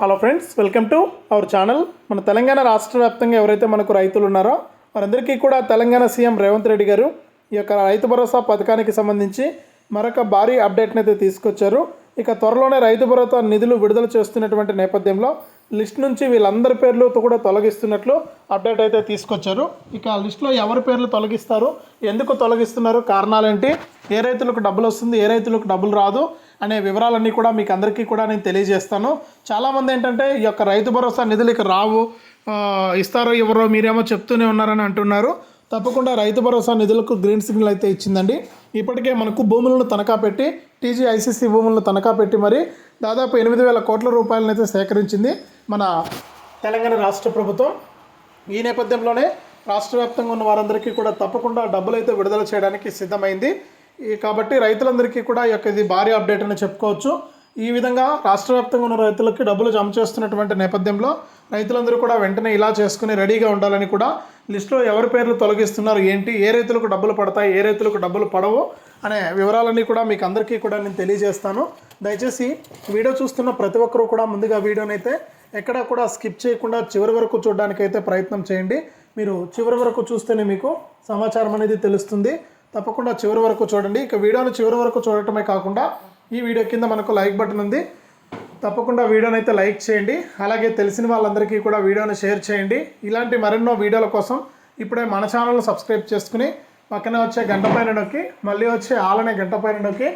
Hello friends welcome to our channel మన తెలంగాణ రాష్ట్ర వ్యాప్తంగా ఎవరైతే మనకు రైతులు ఉన్నారో వారందరికీ కూడా తెలంగాణ సీఎం రేవంత్ రెడ్డి గారు ఈ యొక్క రైతు భరోసా పథకానికి సంబంధించి మరొక భారీ అప్డేట్ని అయితే తీసుకొచ్చారు. ఇక త్వరలోనే రైతు భరోసా నిధులు విడుదల చేస్తున్నటువంటి నేపథ్యంలో లిస్ట్ నుంచి వీళ్ళందరి పేర్లు కూడా తొలగిస్తున్నట్లు అప్డేట్ అయితే తీసుకొచ్చారు. ఇక లిస్ట్లో ఎవరి పేర్లు తొలగిస్తారు ఎందుకు తొలగిస్తున్నారు కారణాలేంటి ఏ రైతులకు డబ్బులు వస్తుంది ఏ రైతులకు డబ్బులు రాదు అనే వివరాలన్నీ కూడా మీకు అందరికీ కూడా నేను తెలియజేస్తాను. చాలామంది ఏంటంటే ఈ యొక్క రైతు భరోసా నిధులు ఇక రావు ఇస్తారో ఎవరో మీరేమో చెప్తూనే ఉన్నారని అంటున్నారు. తప్పకుండా రైతు భరోసా నిధులకు గ్రీన్ సిగ్నల్ అయితే ఇచ్చిందండి. ఇప్పటికే మనకు భూములను తనఖా పెట్టి టీజీ ఐసీసీ భూములను తనఖా పెట్టి మరి దాదాపు ఎనిమిది వేల కోట్ల రూపాయలను అయితే సేకరించింది మన తెలంగాణ రాష్ట్ర ప్రభుత్వం. ఈ నేపథ్యంలోనే రాష్ట్ర వ్యాప్తంగా ఉన్న వారందరికీ కూడా తప్పకుండా డబ్బులు అయితే విడుదల చేయడానికి సిద్ధమైంది. కాబట్టి రైతులందరికీ కూడా ఈ యొక్క ఇది భారీ అప్డేట్ అని చెప్పుకోవచ్చు. ఈ విధంగా రాష్ట్ర వ్యాప్తంగా ఉన్న రైతులకి డబ్బులు జమ చేస్తున్నటువంటి నేపథ్యంలో రైతులందరూ కూడా వెంటనే ఇలా చేసుకుని రెడీగా ఉండాలని కూడా లిస్టులో ఎవరి పేర్లు తొలగిస్తున్నారు ఏంటి ఏ రైతులకు డబ్బులు పడతాయి ఏ రైతులకు డబ్బులు పడవు అనే వివరాలన్నీ కూడా మీకు అందరికీ కూడా నేను తెలియజేస్తాను. దయచేసి వీడియో చూస్తున్న ప్రతి ఒక్కరూ కూడా ముందుగా వీడియోని అయితే ఎక్కడా కూడా స్కిప్ చేయకుండా చివరి వరకు చూడడానికి అయితే ప్రయత్నం చేయండి. మీరు చివరి వరకు చూస్తేనే మీకు సమాచారం అనేది తెలుస్తుంది. తప్పకుండా చివరి వరకు చూడండి. ఇక వీడియోని చివరి వరకు చూడటమే కాకుండా ఈ వీడియో కింద మనకు లైక్ బటన్ ఉంది. తప్పకుండా వీడియోని అయితే లైక్ చేయండి. అలాగే తెలిసిన వాళ్ళందరికీ కూడా వీడియోని షేర్ చేయండి. ఇలాంటి మరెన్నో వీడియోల కోసం ఇప్పుడే మన ఛానల్ను సబ్స్క్రైబ్ చేసుకుని పక్కనే వచ్చే గంట పైన నొక్కి మళ్ళీ వచ్చే ఆలనే గంట పైన నొక్కి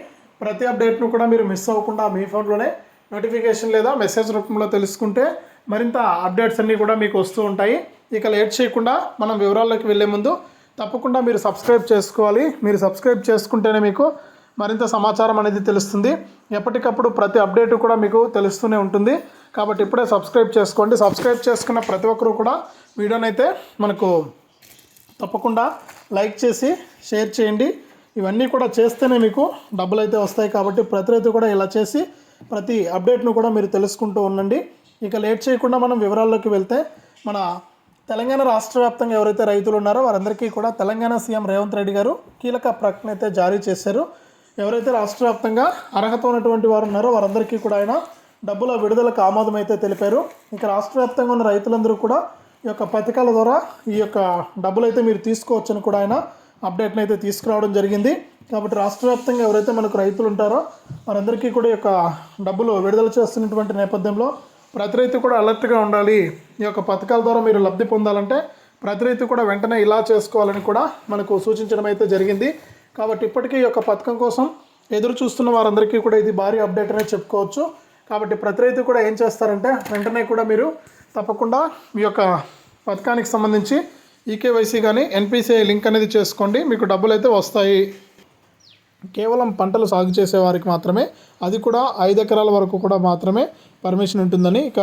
ప్రతి అప్డేట్ను కూడా మీరు మిస్ అవ్వకుండా మీ ఫోన్లోనే నోటిఫికేషన్ లేదా మెసేజ్ రూపంలో తెలుసుకుంటే మరింత అప్డేట్స్ అన్నీ కూడా మీకు వస్తూ ఉంటాయి. ఇక లేట్ చేయకుండా మనం వివరాల్లోకి వెళ్ళే ముందు తప్పకుండా మీరు సబ్స్క్రైబ్ చేసుకోవాలి. మీరు సబ్స్క్రైబ్ చేసుకుంటేనే మీకు మరింత సమాచారం అనేది తెలుస్తుంది. ఎప్పటికప్పుడు ప్రతి అప్డేట్ కూడా మీకు తెలుస్తూనే ఉంటుంది. కాబట్టి ఇప్పుడే సబ్స్క్రైబ్ చేసుకోండి. సబ్స్క్రైబ్ చేసుకున్న ప్రతి ఒక్కరూ కూడా వీడియోనైతే మనకు తప్పకుండా లైక్ చేసి షేర్ చేయండి. ఇవన్నీ కూడా చేస్తేనే మీకు డబ్బులు అయితే వస్తాయి. కాబట్టి ప్రతి రైతు కూడా ఇలా చేసి ప్రతి అప్డేట్ను కూడా మీరు తెలుసుకుంటూ ఉండండి. ఇక లేట్ చేయకుండా మనం వివరాల్లోకి వెళ్తే మన తెలంగాణ రాష్ట్ర వ్యాప్తంగా ఎవరైతే రైతులు ఉన్నారో వారందరికీ కూడా తెలంగాణ సీఎం రేవంత్ రెడ్డి గారు కీలక ప్రకటన అయితే జారీ చేశారు. ఎవరైతే రాష్ట్ర వ్యాప్తంగా అర్హత ఉన్నటువంటి వారు ఉన్నారో వారందరికీ కూడా ఆయన డబ్బుల విడుదలకు ఆమోదం అయితే తెలిపారు. ఇక రాష్ట్ర వ్యాప్తంగా ఉన్న రైతులందరూ కూడా ఈ యొక్క పథకాల ద్వారా ఈ యొక్క డబ్బులు అయితే మీరు తీసుకోవచ్చని కూడా ఆయన అప్డేట్ని అయితే తీసుకురావడం జరిగింది. కాబట్టి రాష్ట్ర వ్యాప్తంగా ఎవరైతే మనకు రైతులు ఉంటారో వారందరికీ కూడా ఈ యొక్క డబ్బులు విడుదల చేస్తున్నటువంటి నేపథ్యంలో ప్రతి రైతు కూడా అలర్ట్గా ఉండాలి. ఈ యొక్క పథకాల ద్వారా మీరు లబ్ధి పొందాలంటే ప్రతి రైతు కూడా వెంటనే ఇలా చేసుకోవాలని కూడా మనకు సూచించడం అయితే జరిగింది. కాబట్టి ఇప్పటికీ ఈ యొక్క పథకం కోసం ఎదురు చూస్తున్న వారందరికీ కూడా ఇది భారీ అప్డేట్ అనే చెప్పుకోవచ్చు. కాబట్టి ప్రతి రైతు కూడా ఏం చేస్తారంటే వెంటనే కూడా మీరు తప్పకుండా మీ యొక్క పథకానికి సంబంధించి ఈకేవైసీ కానీ ఎన్పిసిఐ లింక్ అనేది చేసుకోండి. మీకు డబ్బులు అయితే వస్తాయి. కేవలం పంటలు సాగు చేసే వారికి మాత్రమే అది కూడా ఐదు ఎకరాల వరకు కూడా మాత్రమే పర్మిషన్ ఉంటుందని. ఇక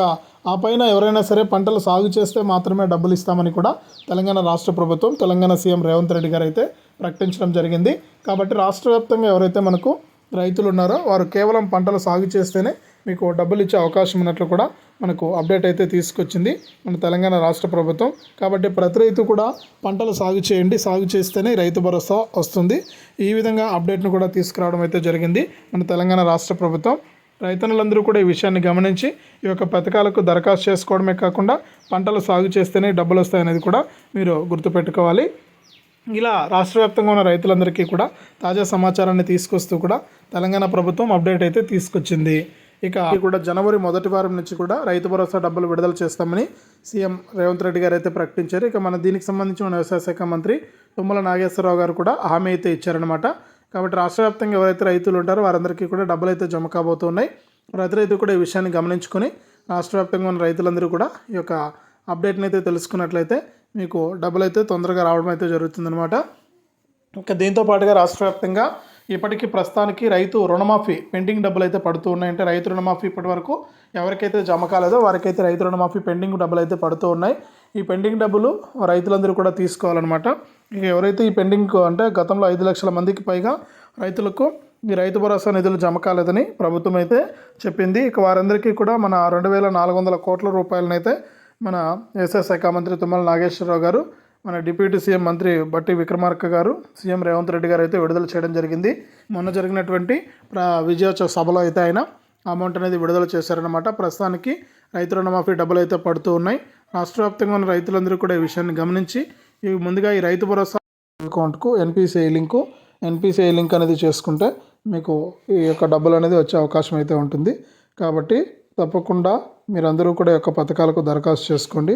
ఆ పైన ఎవరైనా సరే పంటలు సాగు చేస్తే మాత్రమే డబ్బులు ఇస్తామని కూడా తెలంగాణ రాష్ట్ర ప్రభుత్వం తెలంగాణ సీఎం రేవంత్ రెడ్డి గారు అయితే ప్రకటించడం జరిగింది. కాబట్టి రాష్ట్ర వ్యాప్తంగా ఎవరైతే మనకు రైతులు ఉన్నారో వారు కేవలం పంటలు సాగు చేస్తేనే మీకు డబ్బులు ఇచ్చే అవకాశం ఉన్నట్లు కూడా మనకు అప్డేట్ అయితే తీసుకొచ్చింది మన తెలంగాణ రాష్ట్ర ప్రభుత్వం. కాబట్టి ప్రతి రైతు కూడా పంటలు సాగు చేయండి. సాగు చేస్తేనే రైతు భరోసా వస్తుంది. ఈ విధంగా అప్డేట్ను కూడా తీసుకురావడం అయితే జరిగింది మన తెలంగాణ రాష్ట్ర ప్రభుత్వం. రైతన్నులందరూ కూడా ఈ విషయాన్ని గమనించి ఈ యొక్క పథకాలకు దరఖాస్తు చేసుకోవడమే కాకుండా పంటలు సాగు చేస్తేనే డబ్బులు వస్తాయనేది కూడా మీరు గుర్తుపెట్టుకోవాలి. ఇలా రాష్ట్ర వ్యాప్తంగా ఉన్న రైతులందరికీ కూడా తాజా సమాచారాన్ని తీసుకొస్తూ కూడా తెలంగాణ ప్రభుత్వం అప్డేట్ అయితే తీసుకొచ్చింది. ఇక కూడా జనవరి మొదటి వారం నుంచి కూడా రైతు భరోసా డబ్బులు విడుదల చేస్తామని సీఎం రేవంత్ రెడ్డి గారు అయితే ప్రకటించారు. ఇక మన దీనికి సంబంధించి మన వ్యవసాయ శాఖ మంత్రి తుమ్మల నాగేశ్వరరావు గారు కూడా హామీ అయితే ఇచ్చారనమాట కాబట్టి రాష్ట్ర వ్యాప్తంగా ఎవరైతే రైతులు ఉంటారో వారందరికీ కూడా డబ్బులు అయితే జమ కాబోతున్నాయి. ప్రతి రైతు కూడా ఈ విషయాన్ని గమనించుకొని రాష్ట్ర వ్యాప్తంగా ఉన్న రైతులందరూ కూడా ఈ యొక్క అప్డేట్ని అయితే తెలుసుకున్నట్లయితే మీకు డబ్బులు అయితే తొందరగా రావడం అయితే జరుగుతుందన్నమాట. ఇంకా దీంతో పాటుగా రాష్ట్ర వ్యాప్తంగా ఇప్పటికీ ప్రస్తుతానికి రైతు రుణమాఫీ పెండింగ్ డబ్బులు అయితే పడుతూ ఉన్నాయంటే రైతు రుణమాఫీ ఇప్పటి వరకు ఎవరికైతే జమ కాలేదో వారికైతే రైతు రుణమాఫీ పెండింగ్ డబ్బులు అయితే పడుతూ ఉన్నాయి. ఈ పెండింగ్ డబ్బులు రైతులందరూ కూడా తీసుకోవాలన్నమాట. ఇక ఎవరైతే ఈ పెండింగ్ అంటే గతంలో ఐదు లక్షల మందికి పైగా రైతులకు ఈ రైతు భరోసా నిధులు జమ కాలేదని ప్రభుత్వం అయితే చెప్పింది. ఇక వారందరికీ కూడా మన రెండు వేల నాలుగు వందల కోట్ల రూపాయలనైతే మన వ్యవసాయ శాఖ మంత్రి తుమ్మల నాగేశ్వరరావు గారు మన డిప్యూటీ సీఎం మంత్రి బట్టి విక్రమార్క గారు సీఎం రేవంత్ రెడ్డి గారు అయితే విడుదల చేయడం జరిగింది. మొన్న జరిగినటువంటి ప్ర విజయోత్సవ సభలో అయితే ఆయన అమౌంట్ అనేది విడుదల చేశారనమాట ప్రస్తుతానికి రైతు రుణమాఫీ డబ్బులు అయితే పడుతూ ఉన్నాయి. రాష్ట్ర వ్యాప్తంగా ఉన్న రైతులందరూ కూడా ఈ విషయాన్ని గమనించి ఇవి ముందుగా ఈ రైతు భరోసా అకౌంట్కు ఎన్పిసిఐ లింకు ఎన్పిసిఐ లింక్ అనేది చేసుకుంటే మీకు ఈ యొక్క డబ్బులు అనేది వచ్చే అవకాశం అయితే ఉంటుంది. కాబట్టి తప్పకుండా మీరందరూ కూడా ఈ యొక్క పథకాలకు దరఖాస్తు చేసుకోండి.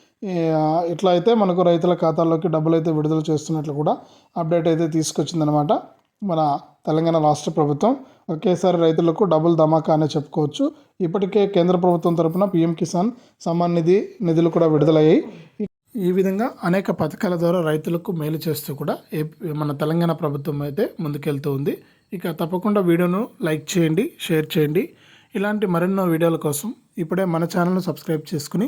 ఇట్లా అయితే మనకు రైతుల ఖాతాల్లోకి డబ్బులు అయితే విడుదల చేస్తున్నట్లు కూడా అప్డేట్ అయితే తీసుకొచ్చిందనమాట మన తెలంగాణ రాష్ట్ర ప్రభుత్వం ఒకేసారి రైతులకు డబుల్ ధమాకా అనే చెప్పుకోవచ్చు. ఇప్పటికే కేంద్ర ప్రభుత్వం తరపున పీఎం కిసాన్ సమ్మాన్ నిధి నిధులు కూడా విడుదలయ్యాయి. ఈ విధంగా అనేక పథకాల ద్వారా రైతులకు మేలు చేస్తూ కూడా మన తెలంగాణ ప్రభుత్వం అయితే ముందుకెళ్తూ ఉంది. ఇక తప్పకుండా వీడియోను లైక్ చేయండి షేర్ చేయండి. ఇలాంటి మరెన్నో వీడియోల కోసం ఇప్పుడే మన ఛానల్ను సబ్స్క్రైబ్ చేసుకుని